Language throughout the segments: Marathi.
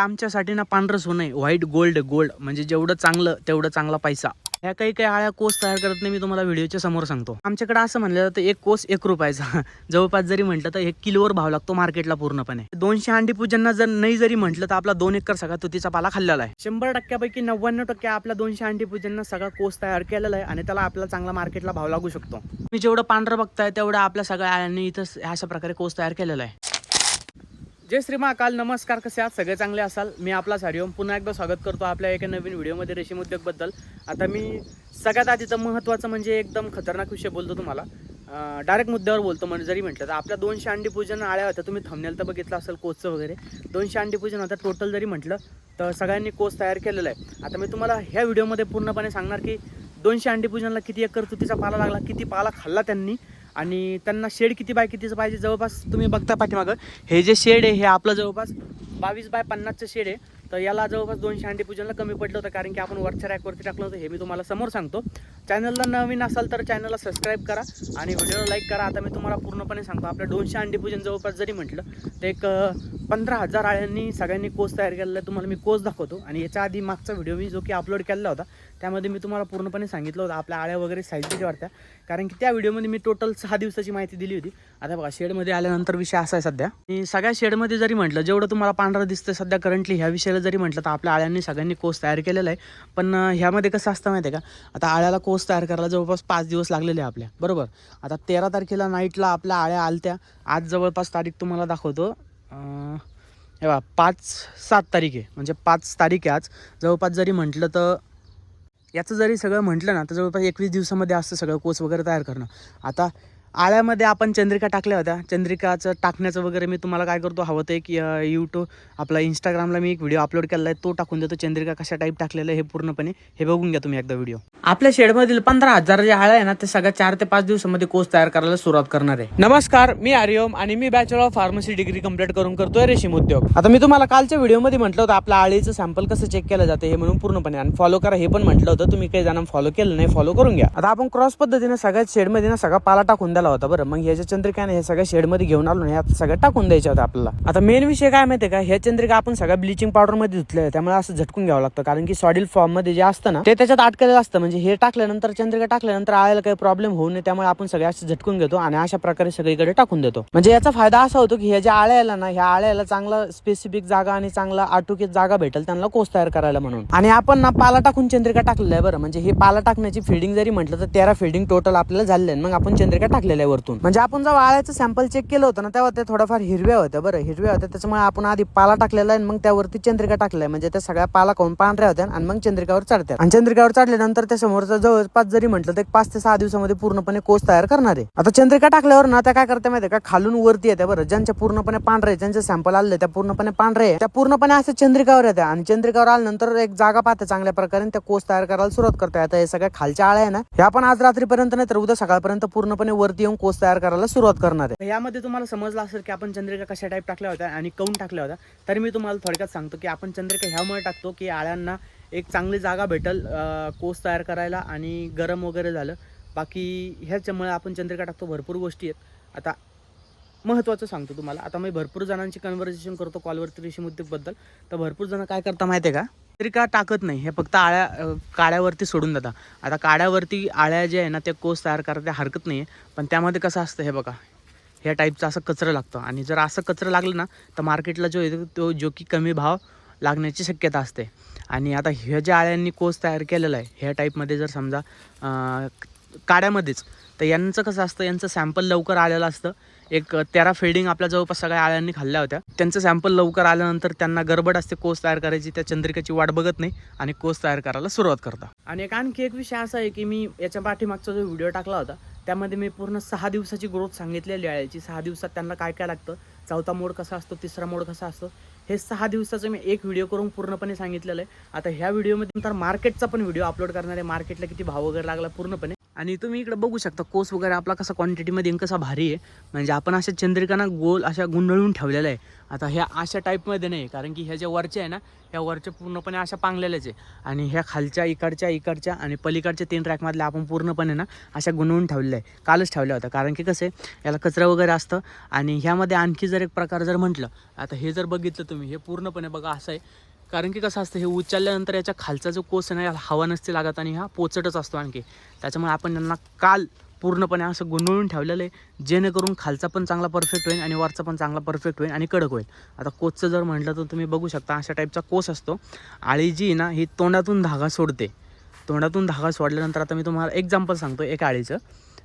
आमच्यासाठी ना पांढरं सोनं आहे. व्हाईट गोल्ड गोल्ड म्हणजे जेवढं चांगलं तेवढं चांगला पैसा. ह्या काही काही आळ्या कोस तयार करत नाही मी तुम्हाला व्हिडिओच्या समोर सांगतो. आमच्याकडे असं म्हणलं जातं एक कोस एक रुपयाचा. जवळपास जरी म्हटलं तर एक किलोवर भाव लागतो मार्केटला पूर्णपणे. दोनशे अंडी पूजनना जर नाही जरी म्हटलं तर आपला दोन एकर सगळा तुतीचा पाला खाल्लेला आहे. शंभर टक्क्यापैकी नव्याण्णव टक्के आपल्या दोनशे अंडी पूजनना सगळा कोस तयार केलेला आहे आणि त्याला आपला चांगला मार्केटला भाव लागू शकतो. मी जेवढं पांढरं बघताय तेवढं आपल्या सगळ्या आळ्यांनी इथं अशा प्रकारे कोस तयार केलेला आहे. जय श्री महाकाल नमस्कार कसे आहात? सगळे चांगले असाल? मी आपला हरिओम पुन्हा एकदा स्वागत करतो आपल्या एका नवीन व्हिडिओमध्ये रेशीम उद्योगबद्दल. आता मी सगळ्यात आधी तर महत्त्वाचं म्हणजे एकदम खतरनाक विषय बोलतो तुम्हाला. डायरेक्ट मुद्द्यावर बोलतो म्हणजे जरी म्हटलं तर. आपल्या दोनशे अंडी पूजन आळ्या होत्या. तुम्ही थंबनेल तर बघितलं असेल कोचचं वगैरे. दोनशे अंडी पूजन होतं टोटल जरी म्हटलं तर सगळ्यांनी कोच तयार केलेला आहे. आता मी तुम्हाला ह्या व्हिडिओमध्ये पूर्णपणे सांगणार की दोनशे अंडी पूजनला किती एकर तुतीचा पाला लागला किती पाला खाल्ला त्यांनी. आणि त्यांना शेड किती बाय कितीचं पाहिजे जवळपास तुम्ही बघता पाठीमागं. हे जे शेड आहे हे आपलं जवळपास बावीस बाय पन्नासचं शेड आहे. तर याला जवळपास दोनशे अंडी पूजनला कमी पडलं होतं कारण की आपण वरच्या रॅकवरती टाकलं होतं हे मी तुम्हाला समोर सांगतो. चॅनलला नवीन असाल तर चॅनलला सबस्क्राईब करा आणि व्हिडिओला लाईक करा. आता मी तुम्हाला पूर्णपणे सांगतो आपल्या दोनशे अंडी पूजन जवळपास जरी म्हटलं तर एक पंधरा हजार आळ्यांनी सगळ्यांनी कोर्स तयार केलेला आहे तुम्हाला मी कोर्स दाखवतो. आणि याच्या आधी मागचा व्हिडिओ मी जो की अपलोड केलेला होता त्यामध्ये मी तुम्हाला पूर्णपणे सांगितलं होतं आपल्या आळ्या वगैरे साईज किती वाटत्या कारण की त्या व्हिडिओमध्ये मी टोटल सहा दिवसाची माहिती दिली होती. आता बघा शेडमध्ये आल्यानंतर विषय असा आहे सध्या. आणि सगळ्या शेडमध्ये जरी म्हटलं जेवढं तुम्हाला पांढरं दिसतं सध्या करंटली ह्या विषयाला जरी म्हटलं तर आपल्या आळ्यांनी सगळ्यांनी कोर्स तयार केलेला आहे. पण ह्यामध्ये कसं असतं माहिती आहे का? आता आळ्याला कोर्स तयार करायला जवळपास पाच दिवस लागलेले आहे आपल्या. बरोबर? आता तेरा तारखेला नाईटला आपल्या आळ्या आलत्या. आज जवळपास तारीख तुम्हाला दाखवतो. हे बा पाच सात तारीख आहे. म्हणजे पाच तारीख आहे आज. जवळपास जरी म्हटलं तर याचं जरी सगळं म्हटलं ना तर जवळपास एकवीस दिवसामध्ये असतं सगळं कोच वगैरे तयार करणं. आता आळ्यामध्ये आपण चंद्रिका टाकल्या होत्या. चंद्रिकाचं टाकण्याचं वगैरे मी तुम्हाला काय करतो हवं ते की यूट्यूब आपला इंस्टाग्रामला मी एक व्हिडिओ अपलोड केला आहे तो टाकून देतो. चंद्रिका कशा टाईप टाकलेलं आहे हे पूर्णपणे हे बघून घ्या तुम्ही एकदा व्हिडिओ आपल्या शेडमधील पंधरा हजार जे आळ्या आहे ना ते सगळ्या चार ते पाच दिवसामध्ये कोर्स तयार करायला सुरुवात करणार आहे. नमस्कार मी आर्यम आणि मी bachelor of pharmacy degree complete करून करतोय रेशीम उद्योग. आता मी तुम्हाला कालच्या व्हिडिओमध्ये म्हटलं होतं आपल्या आळीचं सॅम्पल कसं चेक केलं जाते हे म्हणून पूर्णपणे आणि फॉलो करा हे पण म्हटलं होतं. तुम्ही काही जणांना फॉलो केलं नाही फॉलो करून घ्या. आता आपण क्रॉस पद्धतीने सगळ्यात शेडमध्ये ना सगळा पाला टाकून दिला होता बरं. मग ह्याच्या चंद्रिका हे सगळ्या शेडमध्ये घेऊन आलो ना सगळं टाकून द्यायच्या होत्या आपल्याला. आता मेन विषय काय माहितीये का? ह्या चंद्रिका आपण सगळ्या ब्लिचिंग पावडरमध्ये धुतल्या त्यामुळे असं झटकून घ्यावं लागतं. कारण की सॉडिल फॉर्ममध्ये जे असतं ना ते त्याच्यात अटकलेलं असतं. म्हणजे हे टाकल्यानंतर चंद्रिका टाकल्यानंतर आळ्याला काही प्रॉब्लेम होऊ नये. त्यामुळे आपण सगळे असं झटकून घेतो आणि अशा प्रकारे सगळीकडे टाकून देतो. म्हणजे याचा फायदा असा होतो की ह्या ज्या आळ्याला ना ह्या आळ्याला चांगला स्पेसिफिक जागा आणि चांगला आटोकीत जागा भेटेल त्यांना कोस तयार करायला म्हणून. आणि आपण ना पाला टाकून चंद्रिका टाकलेला आहे बरं. म्हणजे हे पाला टाकण्याची फिडिंग जरी म्हटलं तर तेरा फिडिंग टोटल आपल्याला झाले मग आपण चंद्रिका टाकली आहे वरतून. म्हणजे आपण जेव्हा आळ्याचं सॅम्पल चेक केलं होतं ना तेव्हा ते थोडंफार हिरव्या होत्या बरं. हिरव्या होत्या त्याच्यामुळे आपण आधी पाला टाकलेला आहे आणि मग त्यावरती चंद्रिका टाकलेला आहे. म्हणजे त्या सगळ्या पाला खाऊन पांढऱ्या होत्या आणि मग चंद्रिकावर चढत्या. आणि चंद्रिकावर चढल्यानंतर त्या समोरचा जवळपास जरी म्हटलं तर पाच ते सहा दिवसामध्ये पूर्णपणे कोस तयार करणार आहे. आता चंद्रिका टाकल्यावर ना त्या काय करते माहिती का? खालून वरती येत्या बरं. ज्यांच्या पूर्णपणे पांढरे ज्यांचे सॅम्पल आले त्या पूर्णपणे पांढरे त्या पूर्णपणे असं चंद्रिकावर येत्या. आणि चंद्रिकावर आल्यानंतर एक जागा पाहते चांगल्या प्रकारे त्या कोस तयार करायला सुरुवात करते आता हे सगळ्या खालच्या आळ्या आहे ना हे आपण आज रात्रीपर्यंत नाही तर उद्या सकाळपर्यंत पूर्णपणे वरती येऊन कोस तयार करायला सुरुवात करणार आहे. यामध्ये तुम्हाला समजलं असेल की आपण चंद्रिका कशा टाईप टाकल्या होत्या आणि काऊन टाकल्या होत्या तर मी तुम्हाला थोडक्यात सांगतो की आपण चंद्रिका ह्यामुळे टाकतो की आळ्यांना एक चांगली जागा भेटल कोस तयार करायला आणि गरम वगैरे झालं. बाकी ह्याच्यामुळे आपण चंद्रिका टाकतो भरपूर गोष्टी आहेत. आता महत्त्वाचं सांगतो तुम्हाला. आता मी भरपूर जणांची कन्व्हर्सेशन करतो कॉलवरती रेशीम उद्योगबद्दल तर भरपूर जण काय करता माहिती आहे का? का टाकत नाही? हे फक्त आळ्या काळ्यावरती काड्यावरती सोडून जातात आता काड्यावरती आळ्या जे आहे ना ते कोस तयार करायला हरकत नाही आहे पण त्यामध्ये कसं असतं हे बघा. ह्या टाईपचं असं कचरं लागतं. आणि जर असं कचरं लागलं ना तर मार्केटला जो येतो तो जो की कमी भाव लागण्याची शक्यता असते. आणि आता ह्या ज्या आळ्यांनी कोस तयार केलेला आहे ह्या टाईपमध्ये जर समजा काड्यामध्येच तर यांचं कसं असतं? यांचं सॅम्पल लवकर आलेलं असतं. एक तेरा फेडिंग आपल्या जवळपास सगळ्या आळ्यांनी खाल्ल्या होत्या. त्यांचं सॅम्पल लवकर आल्यानंतर त्यांना गडबड असते कोस तयार करायची त्या चंद्रिकेची वाट बघत नाही आणि कोस तयार करायला सुरुवात करतात आणि एक आणखी एक विषय असा आहे की मी याच्या पाठीमागचा जो व्हिडिओ टाकला होता त्यामध्ये मी पूर्ण सहा दिवसाची ग्रोथ सांगितलेली आहे. सहा दिवसात त्यांना काय काय लागतं चौथा मोड कसा असतो तिसरा मोड कसा असतो हे सहा दिवसाचं मी एक व्हिडिओ करून पूर्णपणे सांगितलेलं आहे. आता ह्या व्हिडिओमध्ये नंतर मार्केटचा पण व्हिडिओ अपलोड करणार आहे मार्केटला किती भाव वगैरे लागला पूर्णपणे. आणि तुम्ही इकडे बघू शकता कोस वगैरे आपला कसा क्वांटिटीमध्ये कसा भारी आहे. म्हणजे आपण अशा चंद्रिकांना गोल अशा गुंडळून ठेवलेल्या आहे. आता ह्या अशा टाईपमध्ये नाही कारण की ह्या ज्या वरच्या आहे ना ह्या वरच्या पूर्णपणे अशा पांगलेल्याच आहे. आणि ह्या खालच्या इकडच्या इकडच्या आणि पलीकडच्या तीन रॅकमधल्या आपण पूर्णपणे ना अशा गुंडळून ठेवलेल्या आहे. कालच ठेवल्या होत्या कारण की कसं आहे याला कचरा वगैरे असतं. आणि ह्यामध्ये आणखी जर एक प्रकार जर म्हटलं आता हे जर बघितलं तुम्ही हे पूर्णपणे बघा असं आहे. कारण की कसं असतं हे उचलल्यानंतर याच्या खालचा जो कोस आहे ना याला हवा नसते लागत आणि हा पोचटच असतो आणखी. त्याच्यामुळे आपण यांना काल पूर्णपणे असं गुंडळून ठेवलेलं आहे जेणेकरून खालचा पण चांगला परफेक्ट होईल आणि वरचा पण चांगला परफेक्ट होईल आणि कडक होईल. आता कोचचं जर म्हटलं तर तुम्ही बघू शकता अशा टाईपचा कोस असतो. आळी जी आहे ना ही तोंडातून धागा सोडते. तोंडातून धागा सोडल्यानंतर आता मी तुम्हाला एक्झाम्पल सांगतो एक आळीचं.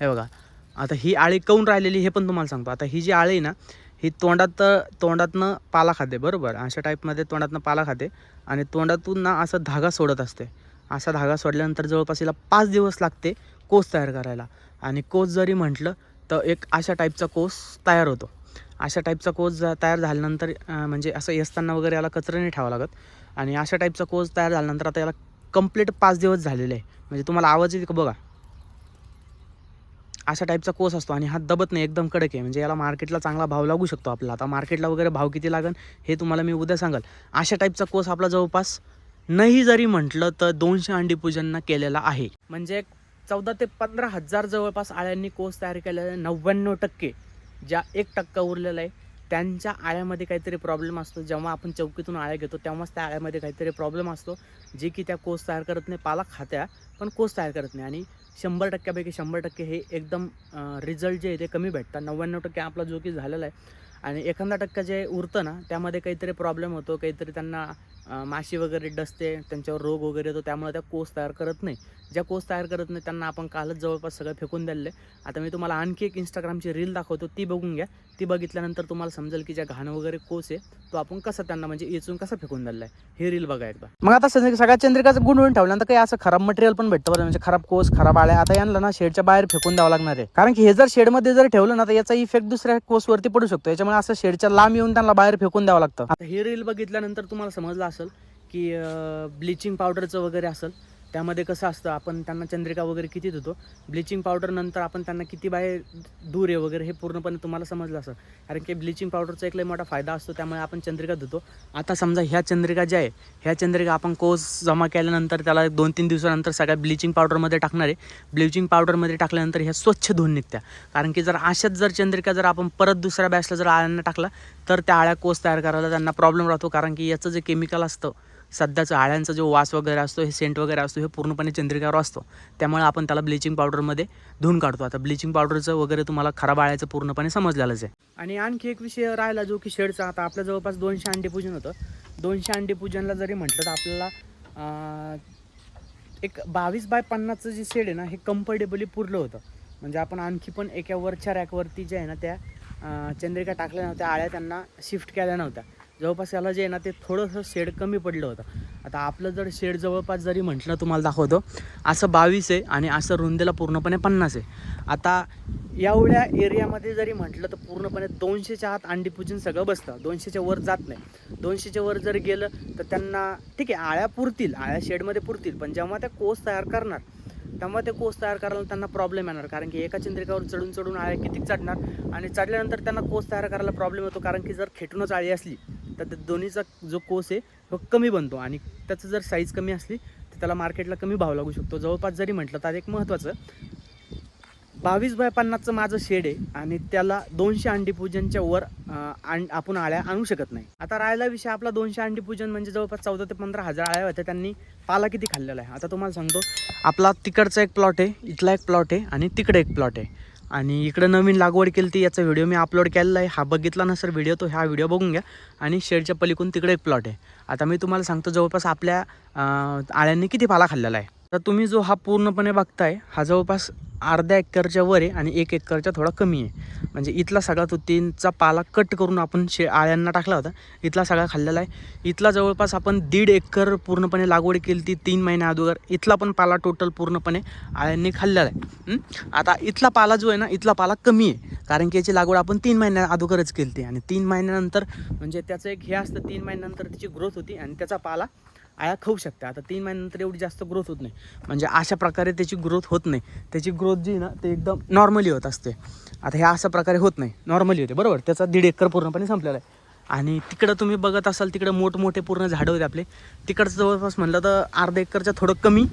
हे बघा. आता ही आळी काऊन राहिलेली हे पण तुम्हाला सांगतो. आता ही जी आळी आहे ना ही तोंडात तोंडातनं पाला खाते बरोबर? अशा टाईपमध्ये तोंडातनं पाला खाते आणि तोंडातून ना असं धागा सोडत असते. असा धागा सोडल्यानंतर जवळपास हिला पाच दिवस लागते कोस तयार करायला. आणि कोस जरी म्हटलं तर एक अशा टाईपचा कोस तयार होतो. अशा टाईपचा कोस तयार झाल्यानंतर म्हणजे असं येसताना वगैरे याला कचरा नाही ठेवावं लागत. आणि अशा टाईपचा कोस तयार झाल्यानंतर आता याला कंप्लीट पाच दिवस झालेले आहे. म्हणजे तुम्हाला आवाज येते का? बघा. अशा टाईपचा कोस असतो आणि हा दबत नाही एकदम कडक आहे. म्हणजे याला मार्केटला चांगला भाव लागू शकतो आपला आता मार्केटला वगैरे भाव किती लागेल हे तुम्हाला मी उद्या सांगाल. अशा टाईपचा कोस आपला जवळपास नाही जरी म्हटलं तर दोनशे अंडी पूजनना केलेला आहे. म्हणजे चौदा ते पंधरा हजार जवळपास आळ्यांनी कोस तयार केलेला आहे. नव्याण्णव टक्के ज्या एक टक्का उरलेला आहे त्यांच्या आळ्यामध्ये काहीतरी प्रॉब्लेम असतो. जेव्हा आपण चौकीतून आळ्या घेतो तेव्हाच त्या आळ्यामध्ये काहीतरी प्रॉब्लेम असतो. जे की त्या कोस तयार करत नाही पाला खात्या पण कोस तयार करत नाही. आणि शंभर टक्क्यापैकी शंभर टक्के हे एकदम रिझल्ट जे आहे ते कमी भेटतात. नव्याण्णव टक्के आपला जो की झालेला आहे. आणि एखादा टक्का जे उरतं ना त्यामध्ये काहीतरी प्रॉब्लेम होतो काहीतरी त्यांना माशी वगैरे डसते त्यांच्यावर रोग वगैरे येतो त्यामुळे त्या कोस तयार करत नाही. ज्या कोस तयार करत नाही त्यांना आपण कालच जवळपास सगळं फेकून दिलेलं आहे. आता मी तुम्हाला आणखी एक इंस्टाग्रामची रील दाखवतो ती बघून घ्या. ती बघितल्यानंतर तुम्हाला समजेल की ज्या घाण वगैरे कोस आहे तो आपण कसा त्यांना म्हणजे इचून कसा फेकून दिलेला आहे. हे रील बघा एकदा. मग आता सगळ्या चंद्रिकाचं चंद्रिकाचं होऊन ठेवल्यानंतर काही असं खराब मटेरियल पण भेटतं बरं म्हणजे खराब कोस खराब आळ्या. आता यांना ना शेडच्या बाहेर फेकून द्यावं लागणार आहे. कारण की हे जर शेडमध्ये जर ठेवलं ना तर याचा इफेक्ट दुसऱ्या कोसवरती पडू शकतो. याच्यामुळे असं शेडच्या लांब येऊन त्यांना बाहेर फेकून द्यावं लागतं. आता हे रील बघितल्यानंतर तुम्हाला समजलं असेल की ब्लिचिंग पावडरचं वगैरे असेल त्यामध्ये कसं असतं आपण त्यांना चंद्रिका वगैरे किती देतो ब्लिचिंग पावडर नंतर आपण त्यांना किती बाहेर दूर आहे वगैरे हे पूर्णपणे तुम्हाला समजलं असं. कारण की ब्लिचिंग पावडरचा एक लय मोठा फायदा असतो त्यामुळे आपण चंद्रिका देतो. आता समजा ह्या चंद्रिका ज्या आहे ह्या चंद्रिका आपण कोस जमा केल्यानंतर त्याला दोन तीन दिवसानंतर सगळ्या ब्लिचिंग पावडरमध्ये टाकणार आहे. ब्लिचिंग पावडरमध्ये टाकल्यानंतर ह्या स्वच्छ धुवून निघत्या. कारण की जर अशाच जर चंद्रिका जर आपण परत दुसऱ्या बॅचला जर आळ्यांना टाकला तर त्या आळ्या कोस तयार करायला त्यांना प्रॉब्लेम राहतो. कारण की याचं जे केमिकल असतं सध्याचं आळ्यांचा जो वास वगैरे असतो हे सेंट वगैरे असतो हे पूर्णपणे चंद्रिकावर असतो. त्यामुळे आपण त्याला ब्लिचिंग पावडरमध्ये धुवून काढतो. आता ब्लिचिंग पावडरचं वगैरे तुम्हाला खराब आळ्याचं पूर्णपणे समजलेलंच आहे. आणि आणखी एक विषय राहिला जो की शेडचा. आता आपल्या जवळपास दोनशे अंडी पूजन होतं. दोनशे अंडी पूजनला जरी म्हटलं तर आपल्याला एक बावीस बाय पन्नासचं जे शेड आहे ना हे कम्फर्टेबली पुरलं होतं. म्हणजे आपण आणखी पण एका वरच्या रॅकवरती जे आहे ना त्या चंद्रिका टाकल्या नव्हत्या. आळ्या त्यांना शिफ्ट केल्या नव्हत्या. जवळपास याला जे आहे ना ते थोडंसं शेड कमी पडलं होतं. आता आपलं जर शेड जवळपास जरी म्हटलं तुम्हाला दाखवतो असं बावीस आहे आणि असं रुंदीला पूर्णपणे पन्नास आहे. आता एवढ्या एरियामध्ये जरी म्हटलं तर पूर्णपणे दोनशेच्या आत अंडी पूजन सगळं बसतं. दोनशेच्या वर जात नाही. दोनशेच्या वर जर गेलं तर त्यांना ठीक आहे आळ्या पुरतील आळ्या शेडमध्ये पुरतील पण जेव्हा त्या कोस तयार करणार तेव्हा ते कोस तयार करायला त्यांना प्रॉब्लेम येणार. कारण की एका चंद्रिकावर चढून चढून आळ्या किती चढणार आणि चढल्यानंतर त्यांना कोस तयार करायला प्रॉब्लेम होतो कारण की जर खेटूनच आळी असली तर त्या दोन्हीचा जो कोस आहे तो कमी बनतो आणि त्याचं जर साईज कमी असली तर त्याला मार्केटला कमी भाव लागू शकतो. जवळपास जरी म्हटलं तर एक महत्त्वाचं बावीस बाय पन्नासचं माझं शेड आहे आणि त्याला दोनशे अंडी पूजनच्या वर आण आपण आळ्या आणू शकत नाही. आता राहिला विषय आपला दोनशे अंडी पूजन म्हणजे जवळपास चौदा ते पंधरा हजार आळ्या होत्या. त्यांनी पाला किती खाल्लेला आहे? आता तुम्हाला सांगतो. आपला तिकडचा एक प्लॉट आहे इथला एक प्लॉट आहे आणि तिकडे एक प्लॉट आहे. आणि इकडं नवीन लागवड केली ती याचा व्हिडिओ मी अपलोड केलेला आहे. हा बघितला ना सर व्हिडिओ तो हा व्हिडिओ बघून घ्या. आणि शेडच्या पलीकडून तिकडे एक प्लॉट आहे. आता मी तुम्हाला सांगतो जवळपास आपल्या आळ्यांनी किती पाला खाल्लेला आहे? तर तुम्ही जो हा पूर्णपणे बघताय हा जवळपास अर्ध्या एकरच्या वर आहे आणि एक एकरच्या थोडा कमी आहे. म्हणजे इथला सगळा तो तीनचा पाला कट करून आपण शे आळ्यांना टाकला होता. इथला सगळा खाल्लेला आहे. इथला जवळपास आपण दीड एकर पूर्णपणे लागवड केली ती तीन महिन्या अगोदर. इथला पण पाला टोटल पूर्णपणे आळ्यांनी खाल्लेला आहे. आता इथला पाला जो आहे ना इथला पाला कमी आहे. कारण की याची लागवड आपण तीन महिन्या अगोदरच केली ती आणि तीन महिन्यानंतर म्हणजे त्याचं एक हे असतं तीन महिन्यानंतर त्याची ग्रोथ होती आणि त्याचा पाला आया खाऊ शकते. आता तीन महिन्यानंतर एवढी जास्त ग्रोथ होत नाही. म्हणजे अशा प्रकारे त्याची ग्रोथ होत नाही. त्याची ग्रोथ जी ना ते एकदम नॉर्मली होत असते. आता ह्या अशा प्रकारे होत नाही. नॉर्मली होते. बरोबर? त्याचा दीड एकर पूर्णपणे संपलेला आहे. आणि तिकडं तुम्ही बघत असाल तिकडं मोठमोठे पूर्ण झाडं होते आपले. तिकडचं जवळपास म्हणलं तर अर्धा एकरच्या थोडं कमी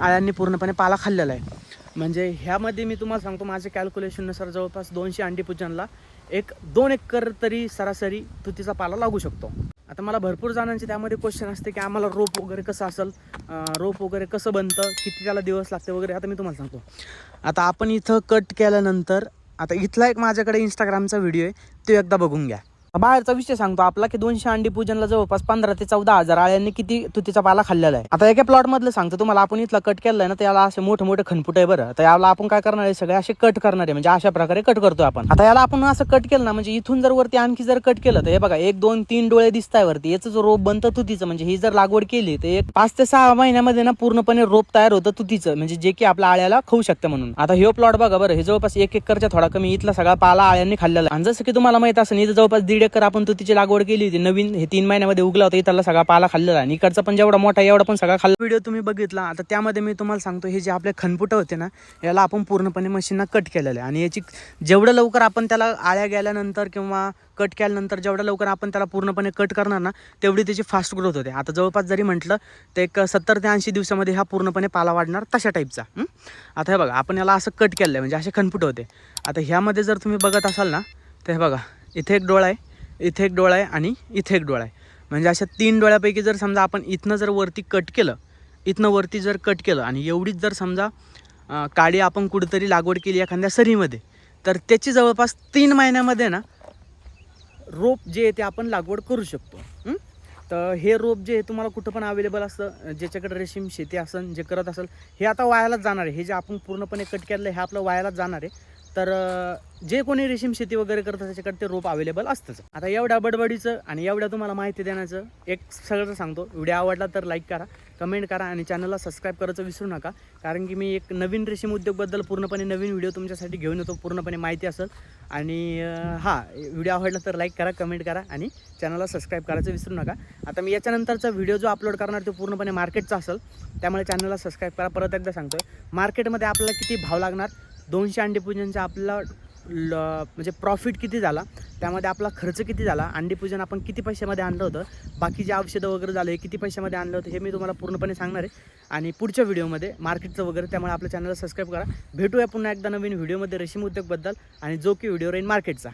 आळ्यांनी पूर्णपणे पाला खाल्लेला आहे. म्हणजे ह्यामध्ये मी तुम्हाला सांगतो माझ्या कॅल्क्युलेशननुसार जवळपास दोनशे अंडी पूजनला एक दोन एकर तरी सरासरी तुतीचा पाला लागू शकतो. आता मला भरपूर जणांचे त्यामध्ये क्वेश्चन असते की आम्हाला रोप वगैरे कसं असेल रोप वगैरे कसं बनतं किती त्याला दिवस लागते वगैरे आता मी तुम्हाला सांगतो. आता आपण इथं कट केल्यानंतर आता इथला एक माझ्याकडे इंस्टाग्रामचा व्हिडिओ आहे तो एकदा बघून घ्या. बाहेरचा विषय सांगतो आपला की दोनशे अंडी पूजनला जवळपास पंधरा ते चौदा हजार आळ्यांनी किती तुतीचा पाला खाल्लेला आहे. आता एका प्लॉट मधलं सांगतो तुम्हाला आपण इथला कट केलाय ना तर याला असे मोठे मोठे खनफुट आहे बरं. तर याला आपण काय करणार आहे सगळे असे कट करणार आहे म्हणजे अशा प्रकारे कट करतो आपण. आता याला आपण असं कट केलं ना म्हणजे इथून जर वरती आणखी जर कट केलं तर हे बघा एक दोन तीन डोळे दिसत आहे वरती. याचं जो रोप बनतं तुतीचं म्हणजे ही जर लागवड केली तर एक पाच ते सहा महिन्यामध्ये ना पूर्णपणे रोप तयार होतं तुतीचं म्हणजे जे की आपल्या आळ्याला खाऊ शकतं म्हणून. आता हे प्लॉट बघा बरं हे जवळपास एक एकरच्या थोडा कमी इथला सगळा पाला आळ्यांनी खाल्लेला आहे. आणि जसं की तुम्हाला माहीत असेल इथं जवळपास दीड एकर आपण तुतीची लागवड केली होती. नवीन हे तीन महिन्यामध्ये उगला होता इथला सगळा पाला खाल्लेला आणि इकडचा पण जेवढा मोठा एवढा पण सगळा खाल्ला. व्हिडिओ तुम्ही बघितला. आता त्यामध्ये मी तुम्हाला सांगतो हे जे आपले खनपुटं होते ना याला आपण पूर्णपणे मशीनना कट केलेलं आहे. आणि याची जेवढं लवकर आपण त्याला आळ्या गेल्यानंतर किंवा कट केल्यानंतर जेवढं लवकर आपण त्याला पूर्णपणे कट करणार ना तेवढी त्याची फास्ट ग्रोथ होते. आता जवळपास जरी म्हटलं तर एक सत्तर ते ऐंशी दिवसामध्ये हा पूर्णपणे पाला वाढणार तशा टाईपचा आता हे बघा आपण याला असं कट केलं आहे म्हणजे असे खनपुट होते. आता ह्यामध्ये जर तुम्ही बघत असाल ना तर हे बघा इथे एक डोळा आहे. इथे एक डोळा आहे आणि इथे एक डोळा आहे. म्हणजे अशा तीन डोळ्यापैकी जर समजा आपण इथनं जर वरती कट केलं इथनं वरती जर कट केलं आणि एवढीच जर समजा काळी काडी आपण कुठेतरी लागवड केली एखाद्या सरीमध्ये तर त्याची जवळपास तीन महिन्यामध्ये ना रोप जे आहे ते आपण लागवड करू शकतो. तर हे रोप जे आहे तुम्हाला कुठं पण अवेलेबल असतं ज्याच्याकडे रेशीम शेती असेल जे करत असेल हे आता वायालाच जाणार आहे. हे जे आपण पूर्णपणे कट केलं हे आपलं वायालाच जाणार आहे. तर जे कोणी रेशीम शेती वगैरे करतं त्याच्याकडे ते रोप अवेलेबल असतंच. आता एवढ्या बडबडीचं आणि एवढ्या तुम्हाला माहिती देण्याचं एक सगळं सांगतो. व्हिडिओ आवडला तर लाईक करा कमेंट करा आणि चॅनलला सबस्क्राईब करायचं विसरू नका. कारण की मी एक नवीन रेशीम उद्योगबद्दल पूर्णपणे नवीन व्हिडिओ तुमच्यासाठी घेऊन येतो पूर्णपणे माहिती असेल. आणि हां हा व्हिडिओ आवडला तर लाईक करा कमेंट करा आणि चॅनलला सबस्क्राईब करायचं विसरू नका. आता मी याच्यानंतरचा व्हिडिओ जो अपलोड करणार तो पूर्णपणे मार्केटचा असेल. त्यामुळे चॅनलला सबस्क्राईब करा. परत एकदा सांगतोय मार्केटमध्ये आपल्याला किती भाव लागणार? दोनशे अंडी पूजनचा आपला ल म्हणजे प्रॉफिट किती झाला त्यामध्ये आपला खर्च किती झाला अंडी पूजन आपण किती पैशामध्ये आणलं होतं बाकी जे औषधं वगैरे झालं हे किती पैशामध्ये आणलं होतं हे मी तुम्हाला पूर्णपणे सांगणार आहे. आणि पुढच्या व्हिडिओमध्ये मार्केटचं वगैरे त्यामुळे आपल्या चॅनलला सबस्क्राईब करा. भेटूया पुन्हा एकदा नवीन व्हिडिओमध्ये रेशीम उद्योगबद्दल आणि जो की व्हिडिओ राहील मार्केटचा